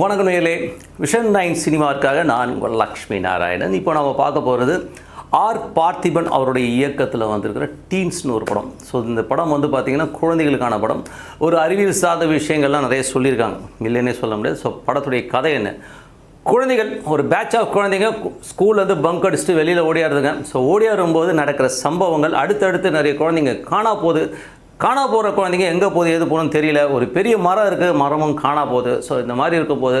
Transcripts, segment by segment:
வணக்கம் vision nine சினிமாவிற்காக நான் உங்கள் லக்ஷ்மி நாராயணன். இப்போ நம்ம பார்க்க போகிறது ஆர் பார்த்திபன் அவருடைய இயக்கத்தில் வந்திருக்கிற டீன்ஸ்னு ஒரு படம். ஸோ இந்த படம் வந்து பார்த்திங்கன்னா குழந்தைகளுக்கான படம். ஒரு அறிவியல் சார்ந்த விஷயங்கள்லாம் நிறைய சொல்லியிருக்காங்க. இல்லைன்னே சொல்ல முடியாது. ஸோ படத்துடைய கதை என்ன? குழந்தைகள் ஒரு பேட்ச் ஆஃப் குழந்தைங்க ஸ்கூல்லேருந்து பங்க் அடிச்சுட்டு வெளியில் ஓடியாருதுங்க ஸோ ஓடியாரும்போது நடக்கிற சம்பவங்கள் அடுத்தடுத்து நிறைய குழந்தைங்க காணா போகுது காணா போகிற குழந்தைங்க எங்கே போகுது எது போகணும்னு தெரியல. ஒரு பெரிய மரம் இருக்குது மரமும் காணா போகுது. ஸோ இந்த மாதிரி இருக்கும் போது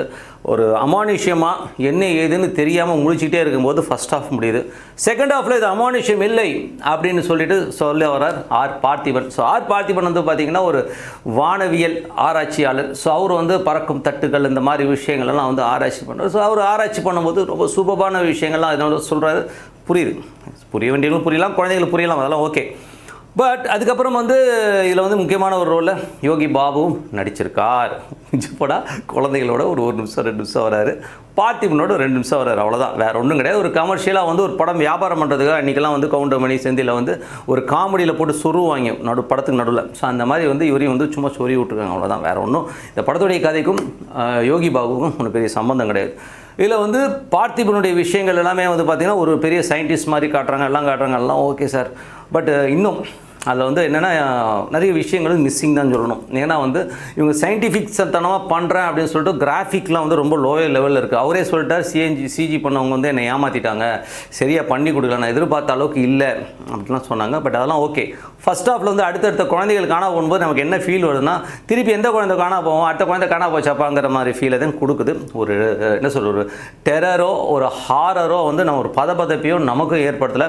ஒரு அமானுஷ்யமாக என்ன ஏதுன்னு தெரியாமல் முழிச்சிட்டே இருக்கும்போது ஃபஸ்ட் ஆஃப் முடியுது. செகண்ட் ஆஃபில் இது அமானுஷ்யம் இல்லை அப்படின்னு சொல்லிட்டு சொல்ல வர்றார் R Parthiban. So R Parthiban வந்து பார்த்திங்கன்னா ஒரு வானவியல் ஆராய்ச்சியாளர். ஸோ அவர் வந்து பறக்கும் தட்டுகள் இந்த மாதிரி விஷயங்கள்லாம் வந்து ஆராய்ச்சி பண்ணுறார் ஸோ அவர் ஆராய்ச்சி பண்ணும்போது ரொம்ப சுபமான விஷயங்கள்லாம் இதனோட சொல்கிறாரு புரியுது. புரிய வேண்டியவங்களும் புரியலாம் குழந்தைங்களுக்கு புரியலாம் அதெல்லாம் ஓகே பட் அதுக்கப்புறம் வந்து இதில் வந்து முக்கியமான ஒரு ரோலில் யோகி பாபுவும் நடிச்சிருக்கார். மிஞ்சப்படா குழந்தைகளோட ஒரு ஒரு நிமிஷம் ரெண்டு நிமிஷம் வராரு. பார்த்திபனோட ரெண்டு நிமிஷம் வராரு அவ்வளோதான் வேறு ஒன்றும் கிடையாது. ஒரு கமர்ஷியலாக வந்து ஒரு படம் வியாபாரம் பண்ணுறதுக்காக அன்றைக்கெல்லாம் வந்து கவுண்டமணி செந்தியில் வந்து ஒரு காமெடியில் போட்டு சொருவாங்க நடு படத்துக்கு நடுவில். ஸோ அந்த மாதிரி வந்து இவரையும் வந்து சும்மா சொறி விட்டுருக்காங்க அவ்வளோதான் வேறு ஒன்றும் இந்த படத்துடைய கதைக்கும் யோகி பாபுக்கும் ஒன்றும் பெரிய சம்பந்தம் கிடையாது. இதில் வந்து பார்த்திபனுடைய விஷயங்கள் எல்லாமே வந்து பார்த்திங்கன்னா ஒரு பெரிய சயின்டிஸ்ட் மாதிரி காட்டுறாங்க எல்லாம் காட்டுறாங்க எல்லாம் ஓகே சார் பட் இன்னும் அதில் வந்து என்னென்னா நிறைய விஷயங்கள் மிஸ்ஸிங் தான் சொல்லணும். ஏன்னா வந்து இவங்க சயின்டிஃபிக் தனமாக பண்ணுறேன் அப்படின்னு சொல்லிட்டு கிராஃபிக்லாம் வந்து ரொம்ப லோயர் லெவலில் இருக்குது அவரே சொல்லிட்டார் சிஎன்ஜி சிஜி பண்ணவங்க வந்து என்னை ஏமாற்றிட்டாங்க சரியாக பண்ணி கொடுக்கல நான் எதிர்பார்த்த அளவுக்கு இல்லை அப்படிலாம் சொன்னாங்க. பட் அதெல்லாம் ஓகே ஃபர்ஸ்ட் ஹாஃபில் வந்து அடுத்தடுத்த குழந்தைகள் காணா போகும்போது நமக்கு என்ன ஃபீல் வருதுன்னா திருப்பி எந்த குழந்தை காணா போவோம் அடுத்த குழந்தை காணா போச்சாப்பாங்கிற மாதிரி ஃபீலை தான் கொடுக்குது. ஒரு என்ன சொல்கிற ஒரு டெரரோ ஒரு ஹாரரோ வந்து நம்ம ஒரு பதப்பதப்பையோ நமக்கும் ஏற்படுத்தலை.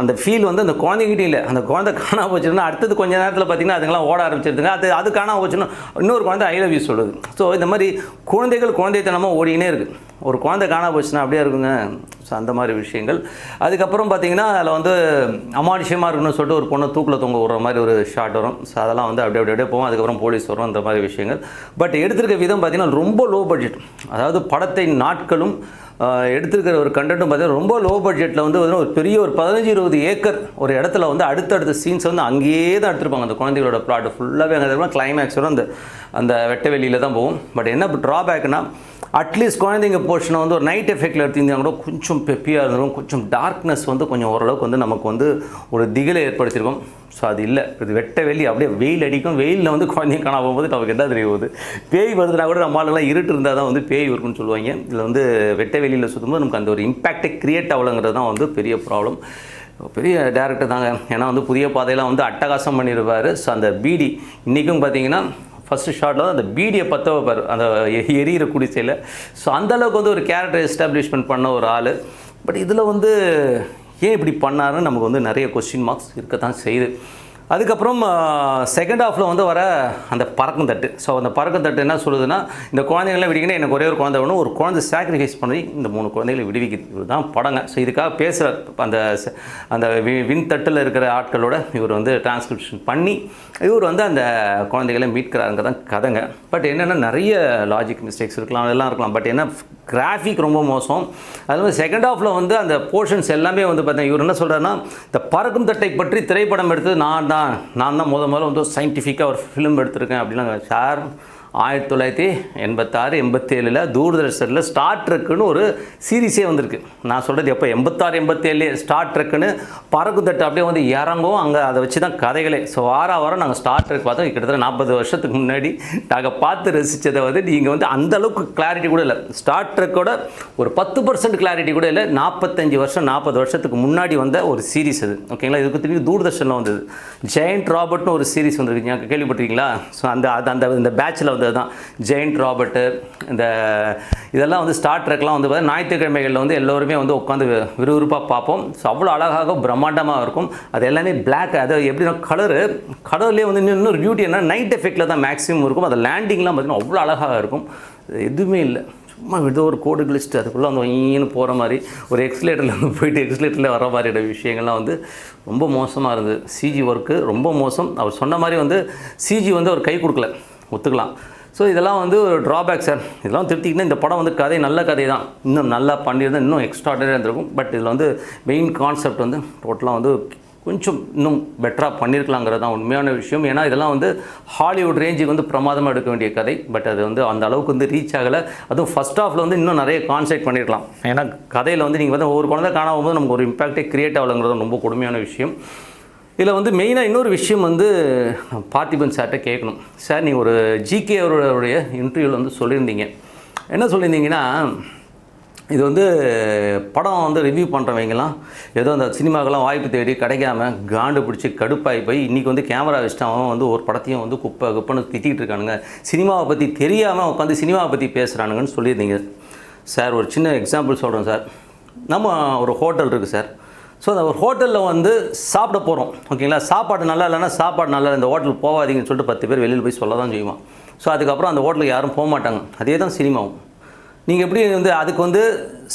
அந்த ஃபீல் வந்து அந்த குழந்தைகிட்ட இல்லை. அந்த குழந்தை காணாமல் போச்சுன்னா அடுத்தது கொஞ்ச நேரத்தில் பார்த்தீங்கன்னா அதுங்களாம் ஓட ஆரம்பிச்சிருதுங்க. அது அது காணாம போச்சுன்னா இன்னொரு குழந்தை ஐ லவ் யூ சொல்லுது. ஸோ இந்த மாதிரி குழந்தைகள் குழந்தைத்தனமாக ஓடினே இருக்குது ஒரு குழந்தை காணாம போச்சுன்னா அப்படியே இருக்குங்க. அந்த மாதிரி விஷயங்கள். அதுக்கப்புறம் பார்த்தீங்கன்னா அதில் வந்து அமானுஷமாக இருக்கணும்னு சொல்லிட்டு ஒரு பொண்ணை தூக்கில் தொங்க விடுற மாதிரி ஒரு ஷாட் வரும். ஸோ அதெல்லாம் வந்து அப்படியே அப்படியே அப்படியே போவோம் அதுக்கப்புறம் போலீஸ் வரும் அந்த மாதிரி விஷயங்கள். பட் எடுத்திருக்க விதம் பார்த்தீங்கன்னா ரொம்ப லோ பட்ஜெட் அதாவது படத்தை நாட்களும் எடுத்திருக்கிற ஒரு கண்டென்ட்டும் பார்த்தீங்கன்னா ரொம்ப லோ பட்ஜெட்டில் வந்து ஒரு பெரிய ஒரு பதினஞ்சு இருபது ஏக்கர் ஒரு இடத்துல வந்து அடுத்தடுத்த சீன்ஸ் வந்து அங்கேயே தான் எடுத்திருப்பாங்க. அந்த குழந்தைகளோட பிளாட் ஃபுல்லாகவே அங்கே கிளைமேக்ஸ் வரும். அந்த அந்த வெட்ட வெளியில் தான் போகும். பட் என்ன ட்ராபேக்னால் அட்லீஸ்ட் குழந்தைங்க போர்ஷனை வந்து ஒரு நைட் எஃபெக்டில் எடுத்திருந்தா கூட கொஞ்சம் பெப்பியாக இருந்திருக்கும் கொஞ்சம் டார்க்னஸ் வந்து கொஞ்சம் ஓரளவுக்கு வந்து நமக்கு வந்து ஒரு திகிலை ஏற்படுத்தியிருக்கும். ஸோ அது இல்லை. இது வெட்ட வெளி அப்படியே வெயில் அடிக்கும். வெயிலில் வந்து குழந்தைங்க காணாம போகும்போது நமக்கு என்ன தெரிய போகுது பேய் வருதுனா கூட நம்ம ஆளுலாம் இருட்டு இருந்தால் தான் வந்து பேய் இருக்குன்னு சொல்லுவாங்க. இதில் வந்து வெட்ட வெளியில் சுற்றும்போது நமக்கு அந்த ஒரு இம்பேக்டை க்ரியேட் ஆகலைங்கிறது தான் வந்து பெரிய ப்ராப்ளம் பெரிய டேரக்டர் தாங்க. ஏன்னா வந்து புதிய பாதையெல்லாம் வந்து அட்டகாசம் பண்ணியிருப்பார் ஸோ அந்த பீடி. இன்றைக்கும் பார்த்தீங்கன்னா ஃபஸ்ட்டு தான் அந்த பீடியை பற்ற வைப்பார். அந்த எரியிற குடிசையில். ஸோ அந்தளவுக்கு வந்து ஒரு கேரக்டர் எஸ்டாப்ளிஷ்மெண்ட் பண்ண ஒரு ஆள். பட் இதில் வந்து ஏன் இப்படி பண்ணாருன்னு நமக்கு வந்து நிறைய கொஸ்டின் மார்க்ஸ் இருக்க தான் செய்யுது. அதுக்கப்புறம் செகண்ட் ஹாஃபில் வந்து வர அந்த பறக்கும் தட்டு. ஸோ அந்த பறக்கும் தட்டு என்ன சொல்லுதுன்னா இந்த குழந்தைங்களாம் விடிக்கணும் எனக்கு ஒரே ஒரு குழந்தை வேணும். ஒரு குழந்தை சாக்ரிஃபைஸ் பண்ணி இந்த மூணு குழந்தைகளை விடுவிக்கிறது தான் படங்க. ஸோ இதுக்காக பேசுகிற அந்த அந்த வி- தட்டில் இருக்கிற ஆட்களோட இவர் வந்து டிரான்ஸ்கிரிப்ஷன் பண்ணி இவர் வந்து அந்த குழந்தைகளை மீட்கிறாருங்க தான் கதைங்க. பட் என்னென்னா நிறைய லாஜிக் மிஸ்டேக்ஸ் இருக்கலாம் அதெல்லாம் இருக்கலாம். பட் என்ன கிராஃபிக் ரொம்ப மோசம். அது மாதிரி செகண்ட் ஹாஃபில் வந்து அந்த போர்ஷன்ஸ் எல்லாமே வந்து பார்த்தீங்கன்னா இவர் என்ன சொல்கிறாருன்னா இந்த பறக்கும் தட்டை பற்றி திரைப்படம் எடுத்து நான் தான். நான் தான் முத முதல்ல வந்து சயின்டிஃபிக்காக ஒரு ஃபிலிம் எடுத்திருக்கேன் அப்படின்னா சார் ஆயிரத்தி தொள்ளாயிரத்தி எண்பத்தாறு எண்பத்தேழில் தூர்தர்ஷனில் ஸ்டார் ட்ரெக்குன்னு ஒரு சீரிஸே வந்திருக்கு. நான் சொல்கிறது எப்போ? எண்பத்தாறு எண்பத்தேழு ஸ்டார் ட்ரெக்குன்னு பறக்கு தட்டு அப்படியே வந்து இறங்கும். அங்கே அதை வச்சு தான் கதைகளே. ஸோ வார வாரம் நாங்கள் ஸ்டார் ட்ரெக் பார்த்தோம். கிட்டத்தட்ட நாற்பது வருஷத்துக்கு முன்னாடி நாங்கள் பார்த்து ரசித்ததை வந்து நீங்கள் வந்து அந்தளவுக்கு கிளாரிட்டி கூட இல்லை. ஸ்டார் ட்ரெக்கோட ஒரு பத்து பர்சன்ட் கிளாரிட்டி கூட இல்லை. நாற்பத்தஞ்சு வருஷம் நாற்பது வருஷத்துக்கு முன்னாடி வந்த ஒரு சீரிஸ் அது. ஓகேங்களா இதுக்கு திரும்பி தூர்தர்ஷனில் வந்தது. ஜெயண்ட் ராபர்ட்னு ஒரு சீரிஸ் வந்திருக்கு. நீங்கள் கேள்விப்பட்டிருக்கீங்களா? ஸோ அந்த அது அந்த இந்த பேட்சில் வந்தது தான் ஜெயின்ட் ராபர்ட்டு இந்த இதெல்லாம் வந்து ஸ்டார் ட்ரெக்லாம் வந்து பார்த்தா ஞாயிற்றுக்கிழமைகளில் வந்து எல்லோருமே வந்து உட்காந்து விறுவிறுப்பாக பார்ப்போம். ஸோ அவ்வளோ அழகாக பிரம்மாண்டமாக இருக்கும். அது எல்லாமே பிளாக் அது எப்படின்னா கலரு கலர்லேயே வந்து இன்னொரு பியூட்டி என்ன நைட் எஃபெக்டில் தான் மேக்ஸிமம் இருக்கும். அது லேண்டிங்லாம் பார்த்தீங்கன்னா அவ்வளோ அழகாக இருக்கும். எதுவுமே இல்லை. சும்மா ஏதோ ஒரு கோடு கிழிச்சிட்டு அதுக்குள்ளே வந்து வையின்னு போகிற மாதிரி ஒரு எக்ஸ்லேட்டரில் வந்து போயிட்டு எக்ஸ்லேட்டரில் வர மாதிரியான விஷயங்கள்லாம் வந்து ரொம்ப மோசமாக இருந்தது. சிஜி ஒர்க்கு ரொம்ப மோசம். அவர் சொன்ன மாதிரி வந்து சிஜி வந்து அவர் கை கொடுக்கல. ஒத்துக்கலாம். ஸோ இதெல்லாம் வந்து ஒரு ட்ராபேக் சார் இதெல்லாம் திருத்திக்கிட்டு இந்த படம் வந்து கதை நல்ல கதை தான் இன்னும் நல்லா பண்ணியிருந்தால் இன்னும் எக்ஸ்ட்ராடனரியாக இருந்திருக்கும். பட் இதில் வந்து மெயின் கான்செப்ட் வந்து டோட்டலாக வந்து கொஞ்சம் இன்னும் பெட்டராக பண்ணியிருக்கலாங்கிறது தான் உண்மையான விஷயம். ஏன்னா இதெல்லாம் வந்து ஹாலிவுட் ரேஞ்சுக்கு வந்து பிரமாதமாக எடுக்க வேண்டிய கதை. பட் அது வந்து அந்த அளவுக்கு வந்து ரீச் ஆகலை. அதுவும் ஃபஸ்ட் ஆஃபில் வந்து இன்னும் நிறைய கான்சென்ட்ரேட் பண்ணியிருக்கலாம். ஏன்னா கதையில் வந்து நீங்கள் வந்து ஒவ்வொரு குழந்தை காணாம போது நமக்கு ஒரு இம்பாக்டே கிரியேட் ஆகலைங்கிறது ரொம்ப கொடுமையான விஷயம். இதில் வந்து மெயினாக இன்னொரு விஷயம் வந்து பார்த்திபன் சார்கிட்ட கேட்கணும். சார் நீங்கள் ஒரு ஜிகே அவருடைய இன்டர்வியூவில் வந்து சொல்லியிருந்தீங்க. என்ன சொல்லியிருந்தீங்கன்னா இது வந்து படம் வந்து ரிவ்யூ பண்ணுறவங்கலாம் ஏதோ அந்த சினிமாக்கெல்லாம் வாய்ப்பு தேடி கிடைக்காம காண்டு பிடிச்சி கடுப்பாகி போய் இன்றைக்கி வந்து கேமரா வச்சுட்டு அவன் வந்து ஒரு படத்தையும் வந்து குப்பை குப்பைன்னு திட்டிகிட்டு இருக்கானுங்க. சினிமாவை பற்றி தெரியாமல் உட்காந்து சினிமாவை பற்றி பேசுகிறானுங்கன்னு சொல்லியிருந்தீங்க. சார் ஒரு சின்ன எக்ஸாம்பிள் சொல்கிறேன் சார் நம்ம ஒரு ஹோட்டல் இருக்குது சார் ஸோ அந்த ஒரு ஹோட்டலில் வந்து சாப்பிட போகிறோம் ஓகேங்களா? சாப்பாடு நல்லா இல்லைன்னா சாப்பாடு நல்லா இல்லை, இந்த ஹோட்டலுக்கு போகாதீங்கன்னு சொல்லிட்டு பத்து பேர் வெளியில் போய் சொல்ல தான் செய்வான். ஸோ அதுக்கப்புறம் அந்த ஹோட்டலுக்கு யாரும் போக மாட்டாங்க. அதே தான் சினிமாவும். நீங்கள் எப்படி வந்து அதுக்கு வந்து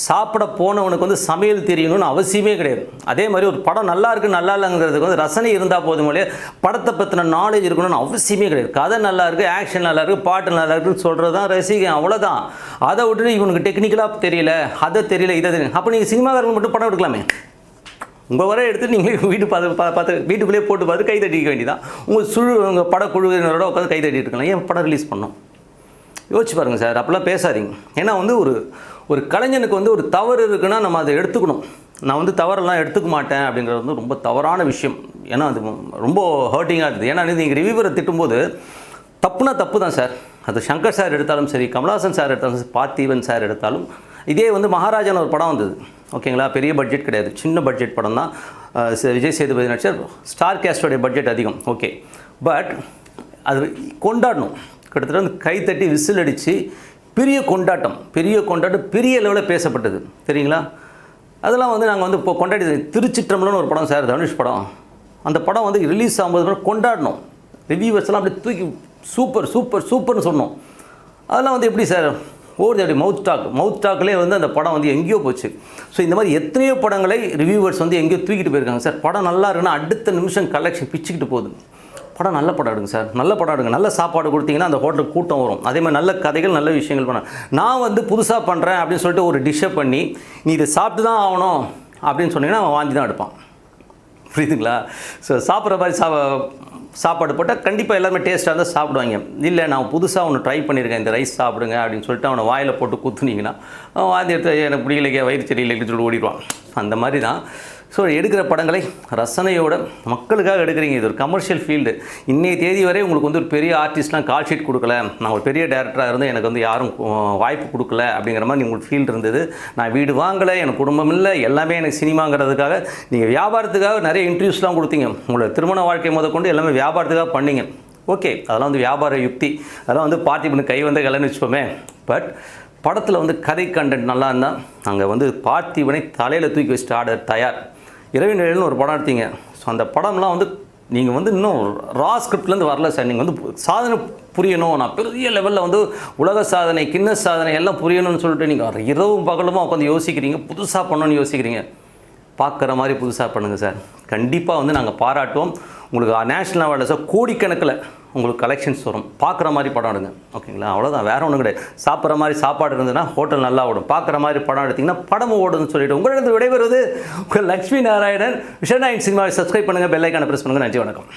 சாப்பிட போனவனுக்கு வந்து சமையல் தெரியணும்னு அவசியமே கிடையாது. அதே மாதிரி ஒரு படம் நல்லா இருக்கு நல்லா இல்லைங்கிறதுக்கு வந்து ரசனை இருந்தால் போதும் இல்லையா? படத்தை பற்றின நாலேஜ் இருக்கணும்னு அவசியமே கிடையாது. கதை நல்லா இருக்குது ஆக்ஷன் நல்லா இருக்குது பாட்டு நல்லா இருக்குன்னு சொல்கிறது தான் ரசிகன் அவ்வளோதான் அதை விட்டுட்டு இவனுக்கு டெக்னிக்கலாக தெரியல அதை தெரியல இதை தெரியல. அப்போ நீங்கள் சினிமாக்காரங்க மட்டும் படம் எடுக்கலாமே? உங்கள் வர எடுத்து நீங்கள் வீட்டு பார்த்து பா- பார்த்து வீட்டுக்குள்ளேயே போட்டு பார்த்து கை தட்டிக்க வேண்டியதான் உங்கள் சுழு உங்கள் படக்குழுவினரோட உட்காந்து கை தட்டிட்டு இருக்கலாம். ஏன் படம் ரிலீஸ் பண்ணோம் யோசிச்சு பாருங்கள் சார் அப்போல்லாம் பேசாதீங்க. ஏன்னா வந்து ஒரு ஒரு கலைஞனுக்கு வந்து ஒரு தவறு இருக்குன்னா நம்ம அதை எடுத்துக்கணும். நான் வந்து தவறெல்லாம் எடுத்துக்க மாட்டேன் அப்படிங்கிறது வந்து ரொம்ப தவறான விஷயம். ஏன்னா அது ரொம்ப ஹர்ட்டிங்காக இருக்குது. ஏன்னா நீங்கள் ரிவியூவரை திட்டும்போது தப்புனா தப்பு தான் சார். அது சங்கர் சார் எடுத்தாலும் சரி கமலாசன் சார் எடுத்தாலும் சரி பார்த்திபன் சார் எடுத்தாலும் இதே வந்து மகாராஜான ஒரு படம் வந்தது. ஓகேங்களா? பெரிய பட்ஜெட் கிடையாது. சின்ன பட்ஜெட் படம் தான். விஜய் சேதுபதி நடிச்சர். ஸ்டார் கேஸ்டோடைய பட்ஜெட் அதிகம். ஓகே. பட் அது கொண்டாடணும். கிட்டத்தட்ட வந்து கைத்தட்டி விசில் அடித்து பெரிய கொண்டாட்டம். பெரிய கொண்டாட்டம் பெரிய லெவலில் பேசப்பட்டது. சரிங்களா அதெல்லாம் வந்து நாங்கள் வந்து இப்போ கொண்டாடி திருச்சிற்றம்பலம்னு ஒரு படம் சார் தனுஷ் படம். அந்த படம் வந்து ரிலீஸ் ஆகும்போது கொண்டாடணும். ரிவ்யூவர்ஸ்லாம் அப்படி தூக்கி சூப்பர் சூப்பர் சூப்பர்னு சொன்னோம். அதெல்லாம் வந்து எப்படி சார்? ஓடுது அப்படி மவுத் டாக் மவுத் டாக்லேயே வந்து அந்த படம் வந்து எங்கேயோ போச்சு. ஸோ இந்த மாதிரி எத்தனையோ படங்களை ரிவ்யூவர்ஸ் வந்து எங்கேயோ தூக்கிட்டு போயிருக்காங்க சார். படம் நல்லா இருக்குன்னா அடுத்த நிமிஷம் கலெக்ஷன் பிச்சுக்கிட்டு போகுது. படம் நல்ல படம் எடுங்க சார். நல்ல படம் எடுங்க. நல்ல சாப்பாடு கொடுத்தீங்கன்னா அந்த ஹோட்டலுக்கு கூட்டம் வரும். அதே மாதிரி நல்ல கதைகள் நல்ல விஷயங்கள் பண்ண. நான் வந்து புதுசாக பண்ணுறேன் அப்படின்னு சொல்லிட்டு ஒரு டிஷ்ஷை பண்ணி நீ இதை சாப்பிட்டு தான் ஆகணும் அப்படின்னு சொன்னீங்கன்னா அவன் வாந்தி தான் எடுப்பான். புரியுதுங்களா? ஸோ சாப்பிட்ற மாதிரி சா சாப்பாடு போட்டால் கண்டிப்பாக எல்லாருமே டேஸ்ட்டாக இருந்தால் சாப்பிடுவாங்க. இல்லை நான் புதுசாக ஒன்று ட்ரை பண்ணியிருக்கேன் இந்த ரைஸ் சாப்பிடுங்க அப்படின்னு சொல்லிட்டு அவனை வாயில் போட்டு குத்துனீங்கன்னா அவன் வாந்தி எடுத்து எனக்கு பிடிக்கலைக்கே வயிறு சரியில்லைன்னு சொல்லி ஓடிடுவான். அந்த மாதிரி தான் ஸோ எடுக்கிற படங்களை ரசனையோட மக்களுக்காக எடுக்கிறீங்க. இது ஒரு கமர்ஷியல் ஃபீல்டு இன்னைய தேதி வரை உங்களுக்கு வந்து ஒரு பெரிய ஆர்டிஸ்ட்லாம் கால் ஷீட் கொடுக்கல. நான் ஒரு பெரிய டேரக்டராக இருந்து எனக்கு வந்து யாரும் வாய்ப்பு கொடுக்கல அப்படிங்கிற மாதிரி உங்களுக்கு ஃபீல்டு இருந்தது. நான் வீடு வாங்கலை எனக்கு குடும்பம் இல்லை எல்லாமே எனக்கு சினிமாங்கிறதுக்காக நீங்கள் வியாபாரத்துக்காக நிறைய இன்டர்வியூஸ்லாம் கொடுத்தீங்க. உங்களோட திருமண வாழ்க்கை முதற்கொண்டு எல்லாமே வியாபாரத்துக்காக பண்ணீங்க. ஓகே அதெல்லாம் வந்து வியாபார யுக்தி. அதெல்லாம் வந்து பார்த்திபனு கை வந்த கலைன்னு வச்சுப்போமே பட் படத்தில் வந்து கதை கண்டென்ட் நல்லா இருந்தால் அங்கே வந்து பார்த்திபனை தலையில் தூக்கி வச்சுட்டு ஆர்டர் தயார். இரவு நிழல்னு ஒரு படம் எடுத்தீங்க. ஸோ அந்த படம்லாம் வந்து நீங்கள் வந்து இன்னும் ரா ஸ்கிரிப்ட்லேருந்து வரல சார். நீங்கள் வந்து சாதனை புரியணும். நான் பெரிய லெவலில் வந்து உலக சாதனை கிண்ண சாதனை எல்லாம் புரியணும்னு சொல்லிட்டு நீங்கள் இரவும் பகலுமா உட்காந்து யோசிக்கிறீங்க. புதுசாக பண்ணணும்னு யோசிக்கிறீங்க. பார்க்குற மாதிரி புதுசாக பண்ணுங்கள் சார். கண்டிப்பாக வந்து நாங்கள் பாராட்டுவோம். உங்களுக்கு நேஷ்னல் அவார்டில் கோடிக்கணக்கில் உங்களுக்கு கலெக்ஷன்ஸ் வரும். பார்க்குற மாதிரி படம் எடுங்க. ஓகேங்களா? அவ்வளோதான் வேறு ஒன்றும் கிடையாது. சாப்பிட்ற மாதிரி சாப்பாடு இருந்ததுன்னா ஹோட்டல் நல்லா ஓடும். பார்க்குற மாதிரி படம் எடுத்திங்கன்னா படம் ஓடுதுன்னு சொல்லிட்டு உங்களிடத்து விடைபெறுவது உங்கள் லக்ஷ்மி நாராயணன். விஷன் நைன் சினிமாவை சப்ஸ்கிரைப் பண்ணுங்கள் பெல்லைக்கான ப்ரெஸ் பண்ணுங்கள் நன்றி வணக்கம்.